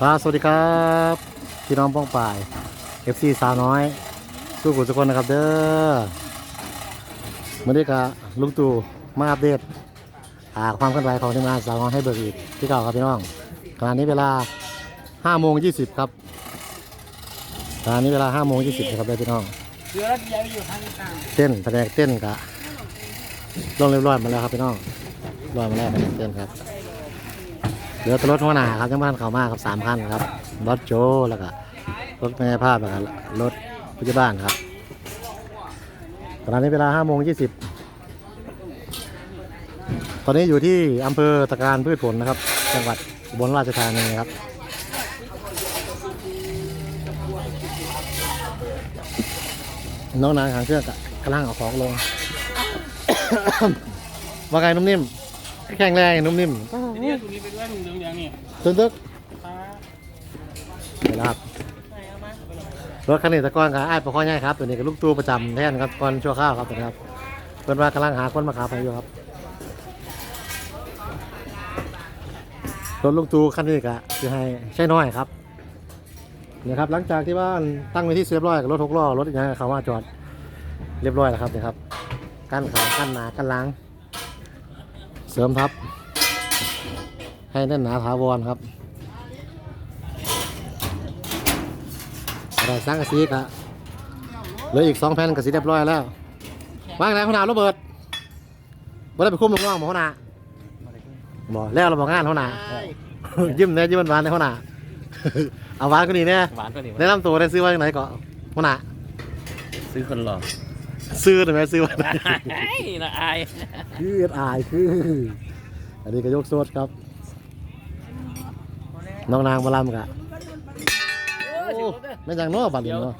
ครับสวัสดีครับพี่น้องป้องป่าย FC สาวน้อย สู้กุศลนะครับเด้อมื่อนี้กับลุงตู่มาอัปเดตหาความเคลื่อนไหวของทีมงานสาวน้อยให้เบิกอีกที่เก่าครับพี่น้องขณะนี้เวลา5โมง20ครับขณะนี้เวลา5โมง20นะครับเด้อพี่น้องเต้นแผนกเต้นกะลงเรียบร้อยมาแล้วครับพี่น้องร้อยมาแล้วแผนกเต้นครับ เหลือแต่รถหัวหน้าครับยังบ้านเขามากครับสามคันครับรถโจแล้วก็รถแม่ภาพแล้วก็รถพยาบาลครับตอนนี้เวลาห้าโมงยี่สิบตอนนี้อยู่ที่อำเภอตะการพืชผลนะครับ จังหวัดอุบลราชธานีครับน้องนางหางเครื่องกะกำลังเอาของลง ว่าไงนุ่มนิ่ม แข็งแรงนุ่มนิ่มเนี่ยถุงนี้ไปด้วยถุงเหลืองๆนี่ตึ๊กตึ๊กปลาเดี๋ยวนะครับไหนเอามารถคันนี้ตะก้อนกับไอ้ายปะข้อง่ายครับตัวนี้กับลูกตู้ประจำแท่นครับก่อนชั่วข้าวครับตัวนี้ครับเพิ่นว่ากำลังหาคนมาขับให้อยู่ครับรถลูกตู้คันนี้กะคือให้ใช้น้อยครับเนี่ยครับหลังจากที่บ้านตั้งไว้ที่เรียบร้อยกับรถหกล้อรถอีกอย่างเขามาจอดเรียบร้อยแล้วครับเนี่ยครับกั้นขากั้นหนากั้นหล้าง เสริมทับ ให้แน่นหนาถาวรครับเราสร้างกระสีกะเหลืออีกสองแผ่นกระสีเรียบร้อยแล้วว่างแล้วขนาดโรเบิร์ตบ่ได้ไปคุ้มลูกน้องบ่ขนาดบ่แล้วเราบอกงานเขาหนายิ้มแน่ยิ้มหวานๆในเขาหนาเอาหวานก็ดีแน่หวานก็ดีแนะนำตัวได้ซื้อไว้ไหนก่อนเขาหนาซื้อคนหล่อ ซื้อได้ไหมซื้อไว้ไหนน่าอายคืออายคือ อันนี้ก็ยกโซดครับ น้องนางมาลำกะโอ้ไม่นยังเน้อบัดนี้เนาะ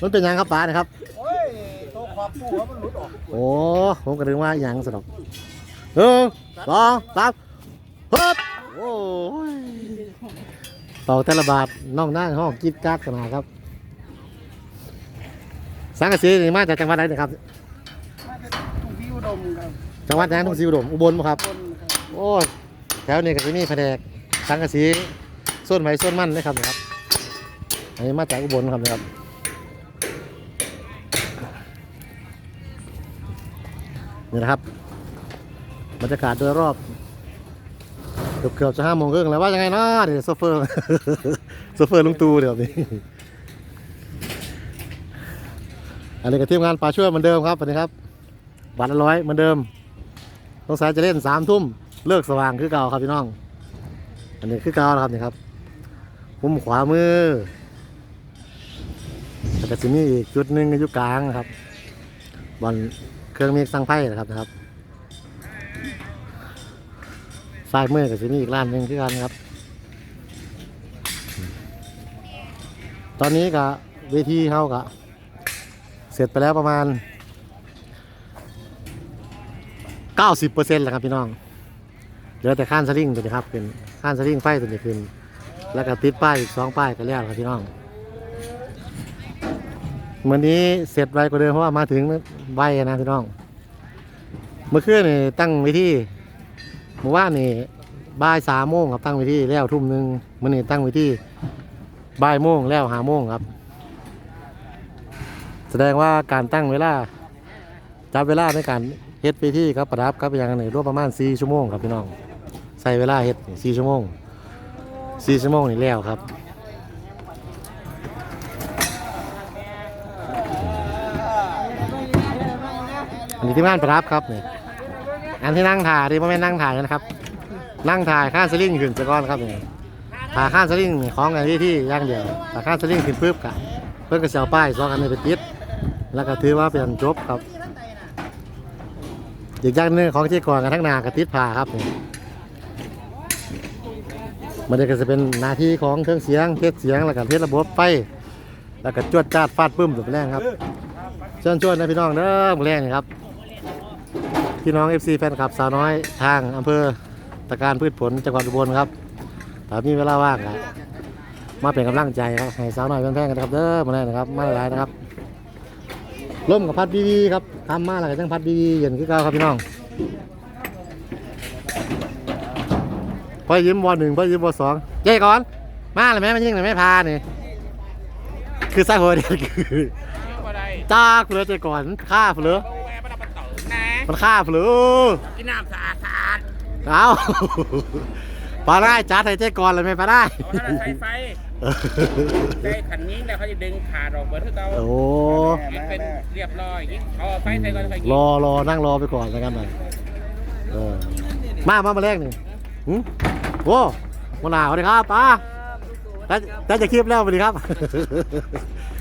มันเป็นหยังครับป้านะครับโอ้ยโตความปูมันหลุดออกโอ้ผมก็นึกว่าหยังสนุกหนึ่งสองสามฮึบโอ้ยต่อแต่ละบาทน้องนั่งห้องกิดกักกันนะครับ สังกะสีนี่มาจากจังหวัดไหนเนยครับถุงพิวดมครับจังหวัดแดงทุ่งศรีอุดมอุบลบ่ครับ คนครับโอ้แถวนี้ก็จะมีแผนกสังกะสีส้นไหมส้นมันนะครับนะครับอันนี้มาจากอุบลครับนะครับนี่นะครับบรรยากาศโดยรอบเกือบเกือบจะห้าโมงครึ่งแล้วว่ายังไงเนาะเดี๋ยวโซเฟอร์ โซเฟอร์ลุงตูเดี๋ยวนี้ อันนี้กับทีมงานปลาช่วยเหมือนเดิมครับสวัสดีครับบัตรละร้อยเหมือนเดิมสงสัยจะเล่นสามทุ่มเลิกสว่างคือเก่าครับพี่น้อง อันนี้คือเก่านะครับนี่ครับมุมขวามือแต่ก็จะมีอีกจุดหนึ่งอยู่กลางนะครับบอลเครื่องมีสังไพ่นะครับนะครับซ้ายมือก็จะมีอีกร้านหนึ่งคือกันครับ ตอนนี้ก็เวทีเขาก็เสร็จไปแล้วประมาณ 90%แล้วครับพี่น้องเหลือแต่ข้านสลิงตัวนี้ครับเป็นข้านสลิงไฟตัวนี้ขึ้น แล้วก็ติดป้ายอีกสองป้ายก็แล้วครับพี่น้องวันนี้เสร็จไวกว่าเดิมเพราะว่ามาถึงไวนะพี่น้อง เมื่อคืนนี่ตั้งไว้ที่เมื่อวานนี่บ่ายสามโมงครับตั้งไว้ที่แล้วทุ่มหนึ่งมื่อนี้ตั้งไว้ที่บ่ายโมงแล้วหาโมงครับ แสดงว่าการตั้งเวลาจับเวลาในการเฮ็ดไปที่ครับประดับครับอย่างนี้รวมประมาณ4ชั่วโมงครับพี่น้องใส่เวลาเฮ็ด4ชั่วโมง4ชั่วโมงนี่แล้วครับอันนี้ที่บ้านประดับครับนี่อันที่นั่งถ่ายที่พ่อแม่นั่งถ่ายนะครับ นั่งถ่ายข้าสลิงขึ้นไปก่อนครับนี่ถ่ายข้าสลิงของกันที่ที่ย่างเดียวถ่ายข้าสลิงขึ้นปุ๊บกะเพื่อนก็จะเอาป้ายสองอันในี้ไปติด แล้วก็ถือว่าเป็นจบครับอีกอย่างนึงของที่ก่อนกันทั้งนากระติดผ่าครับมันก็จะเป็นหน้าที่ของเครื่องเสียงเทสเสียงแล้วก็เทสระบบไฟแล้วก็จวดจ้าดฟาดปึ้มตัวแรงครับเชิญชวนนะพี่น้องเด้อมแรงนี่ครับ พี่น้อง FC แฟนคลับสาวน้อยทางอำเภอตะการพืชผลจังหวัดอุบลครับถ้ามีเวลาว่างครับมาเป็นกำลังใจครับให้สาวน้อยแพงๆกันนะครับเด้อมื้อแรงนะครับมาหลายนะครับ ร่มกับพัดบีบีครับทำมาแล้วก็จังพัดบีบีเย็นคือเก่าครับพี่น้องพ่อยิ้มวหนึ่งพ่อยิ้มวสองเจ๊ก่อน มาเลยไหมมันยิ่งเลยไม่พานี่คือสาเหตุคือบ่ได้จ้าเฟือเจ๊ก่อนฆ่าเฟือแม่บ่ได้ปะเต๋อนะมันฆ่าเฟือกินน้ำสะอาดสะอาดเอาปลาได้จัดให้เจ๊ก่อนเลยไหมปลาได้เอาถ้าใช้ไฟ ใช้ขันยิงแล้วเขาจะดึงขาดออกเบิดคือเก่าโอ้ยิงเป็นเรียบร้อยยิงเอาไฟใส่ก่อนไฟยิงรอรอนั่งรอไปก่อนแล้วกันหน่อยเออมามามาแรกนี่หึโอ้มาหนาวเลยครับป้าแต่แต่จะคลิปแล้วสวัสดีครับ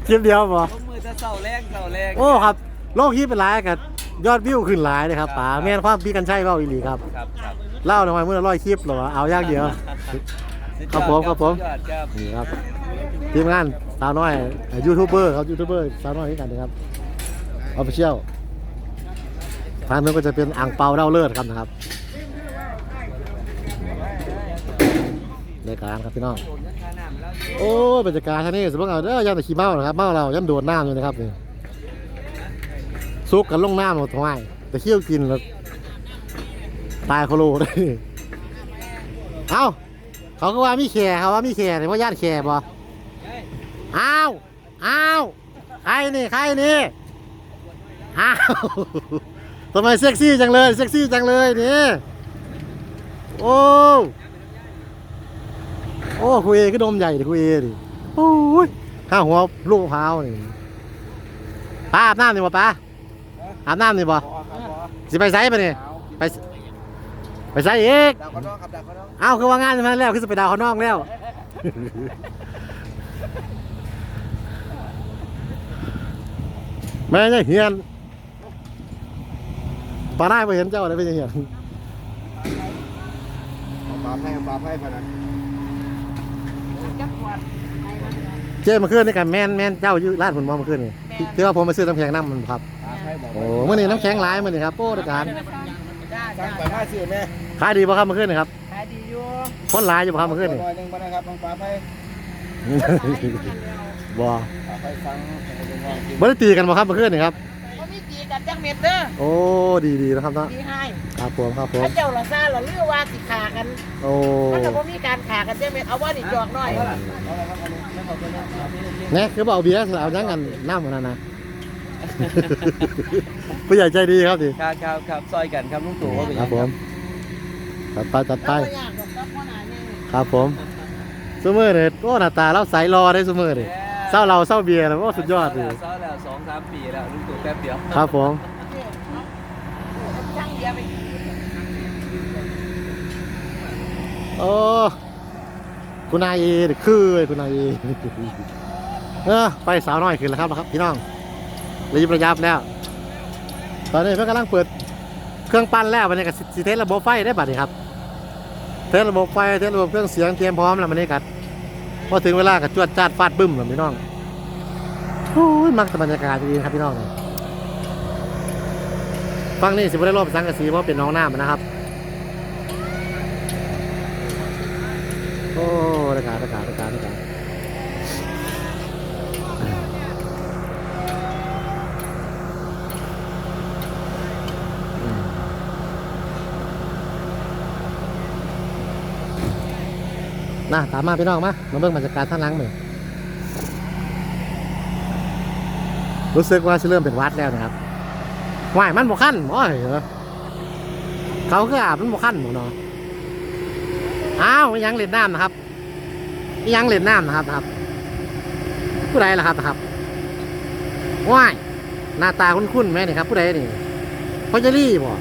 คลิปเดียวบ่ลงมือจะเสาแรงเสาแรงโอ้ครับโลกคลิปเป็นหลายกับยอดวิวขึ้นหลายเลยครับป๋าแม่นความพี่กันใช่เปล่าอีหลีครับครับครับเล่าหน่อยเมื่อร้อยคลิปเหรอเอาอย่างเดียว ครับผมครับผมสุดยอดครับนี่ครับทีมงานสาวน้อยยูทูบเบอร์ครับยูทูบเบอร์สาวน้อยด้วยกันนะครับออฟฟิเชียลทางนู้นก็จะเป็นอ่างเปาเล่าเลิศครับนะครับรายการครับพี่น้องโอ้ยบรรยากาศท่านี้สมมติเอาเด้อยันแต่ขี้เมานะครับเมาเรายันโดดน้ำอยู่นะครับนี่ซุกกันลงน้ำหมดทั้งวันแต่เคี่ยวกินแล้วตายโคโลเลยเอ้า เขาก็ว่ามีแข่เขาว่ามีแข่แต่ว่าญาติแข่บ่อ้าวอ้าวใครนี่ใครนี่อ้าวทำไมเซ็กซี่จังเลยเซ็กซี่จังเลยนี่โอ้โอ้คุยก็ดมใหญ่ดิคุยดิโอ้ยข้าหัวลูกมะพร้าวนี่ป้าอาบน้ำนี่บ่ป้าอาบน้ำนี่บ่สิไปไสปะนี่ไป ไปไสอีกดาวข้างนอกครับดาวข้างนอกเอ้าคือว่างานมาแล้วคือจะไปดาวข้างนอกแล้ว แม่ยังเฮียนปลาได้ไปเห็นเจ้าอะไรไปยังเฮียนปลาไพ่ปลาไพ่พนันเจ้มาขึ้นนี่กันแม่นแม่นเจ้าอยู่ร้านผลมอมาขึ้นนี่ที่ที่ว่าผมไปซื้อน้ำแข็งน้ำมันครับ ปลาไพ่บอกโอ้เมื่อนี้น้ำแข็งหลายมื่อนี้ครับโป้ดการ สั่งไปห้าสิบแม่ขายดีป่ะครับเมื่อคืนนี่ครับขายดีอยู่คนหลายอยู่ป่ะครับเมื่อคืนนี่หน่อยหนึ่งมานะครับน้องปลาไพ่บ่ปลาไพ่สั่งเป็นว่ากินบ่ได้ตีกันป่ะครับเมื่อคืนนี่ครับเขามีตีกันจังเม็ดเด้อโอ้ดีดีนะครับเนาะตีให้ครับผมครับผมพระเจ้าละซาละลือว่าสิขากันโอ้มันก็บ่มีการขากันจังเม็ดเอาว่านี่จอกหน่อยเอาละครับอันนี้ไม่ขอบคุณนะเนี่ยคือบอกเอาเบียร์เอายังกันน้ำมันนั้นนะ ผู้ใหญ่ใจดีครับดิครับครับครับซอยกันครับลุงตู่ว่าเป็นคยัรับงผมจัดไปจัดไปเอาบ่ยากดอกครับพ่อหน้านี่ครับผมซูเมอร์เนี่ยโอ้หน้าตาเราใสรอได้ซูเมอร์ดิเศร้าเราเศร้าเบียร์แล้วโอ้สุดยอดเลยเศร้าแล้วสองสามปีแล้วลุงตู่แป๊บเดียวครับผมช่างเดียวไปโอ้คุณนายเอนี่คือคุณนายเอเออไปสาวน้อยขึ้นแล้วครับนะครับพี่น้อง ระยิบระยับแล้ว ตอนนี้เพื่อนกำลังเปิดเครื่องปั้นแล้ววันนี้กับสิเทสระบบไฟได้บัดนี้ครับ เทสระบบไฟเทสระบบเครื่องเสียงเตรียมพร้อมแล้วมันนี้กันพอถึงเวลากับจวดจ้าดฟาดบึ้มเลยพี่น้องโอ้ยมักบรรยากาศดีครับพี่น้องฟังนี่สิบได้รอบสังกะสีเพราะเป็นน้องหน้ำนะครับ โอ้อากาศอากาศอากาศอากาศอืม น่ะตามมาพี่น้องมามาเบิ่งบรรยากาศท่างหลังหน่อยรู้สึกว่าจะเริ่มเป็นวัดแล้วนะครับว่ายมันบกขั้นโอ้ยเขาคืออาบมันบกขั้นหมูเนาะอ้าวยังเล่นน้ำนะครับ ยังเล่นน้ำนะครับครับ ผู้ใดล่ะครับครับว้ายหน้าตาคุ้นๆไหมนี่ครับ ผู้ใดนี่พอจะรีบ่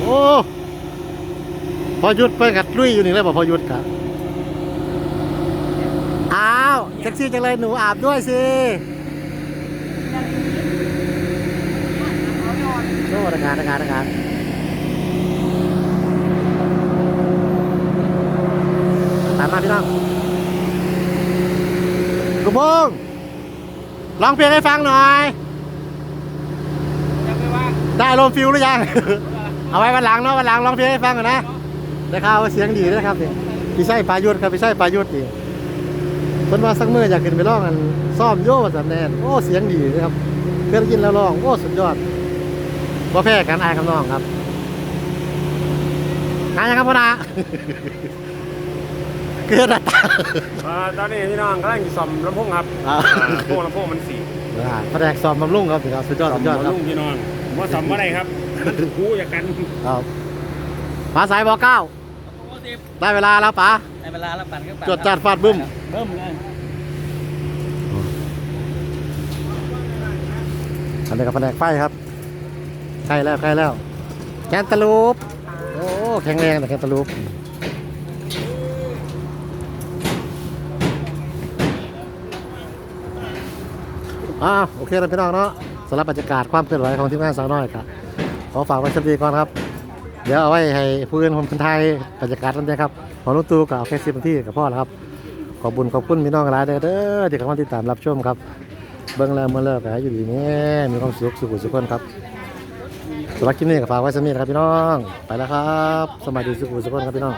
โอ้ พอหยุดไปกัดลุยอยู่นี่เลยบ่พอหยุดครับอ้าวแท็กซี่จังเลยหนูอาบด้วยสิโอ้ราคาราคาราคาตามมาพี่น้องกระบงร้องเพลงให้ฟังหน่อยได้ลมฟิลหรือยัง เอาไว้วันหลังเนาะวันหลังร้องเพลงให้ฟังก่อนนะ ได้ข่าวว่าเสียงดีนะครับนี่พี่ใช่ปลายุทธครับพี่ใช่ปลายุทธนี่เพิ่นว่าสักมื้ออยากขึ้นไปร้องกันซ่อมโย่สันแนนโอ้เสียงดีนะครับเพื่อนกินแล้วร้องโอ้สุดยอดว่าแพ้กันอายคำน้องครับหายังครับพ่อนาเกิดอะไรอ่าตอนนี้พี่น้องกำลังซ่อมลำโพงครับอ่าอ่าลำโพงลำโพงมันสีอ่าแผนกสอบบำรุงครับสุดยอดสุดยอดครับ ลุงพี่น้องว่าซ่อมว่าไรครับมันถูกคู่จากกัน ครับป๋าสายบอเก้า ได้เวลาแล้วป๋าในเวลาเราปั่นก็ปั่นจวดจัดฟาดบึ้มเบิ่มเลยอันนี้กับแผนกไฟครับใกล้แล้วใกล้แล้ว แคนตาลูปโอ้แข็งแรงแต่แคนตาลูปอ่าโอเคแล้วพี่น้องเนาะสำหรับบรรยากาศความเคลื่อนไหวของทีมงานสาวน้อยครับขอฝากไว้สักทีก่อนครับ เดี๋ยวเอาไว้ให้ผู้อื่นคนไทยบรรยากาศนั่นเองครับของลุงตู่กับเอาแค่สิบนาทีกับพ่อแล้วครับ ขอบบุญขอบคุณพี่น้องหลายเด้อเด้อที่เข้ามาติดตามรับชมครับ เบื้องแรกเมื่อเลิกก็ให้อยู่ดีนี่มีความสุขสุขสุขคนครับสำหรับคลิปนี้ก็ฝากไว้สมีนะครับพี่น้อง ไปแล้วครับ สมัยดีสุขสุขคนครับพี่น้อง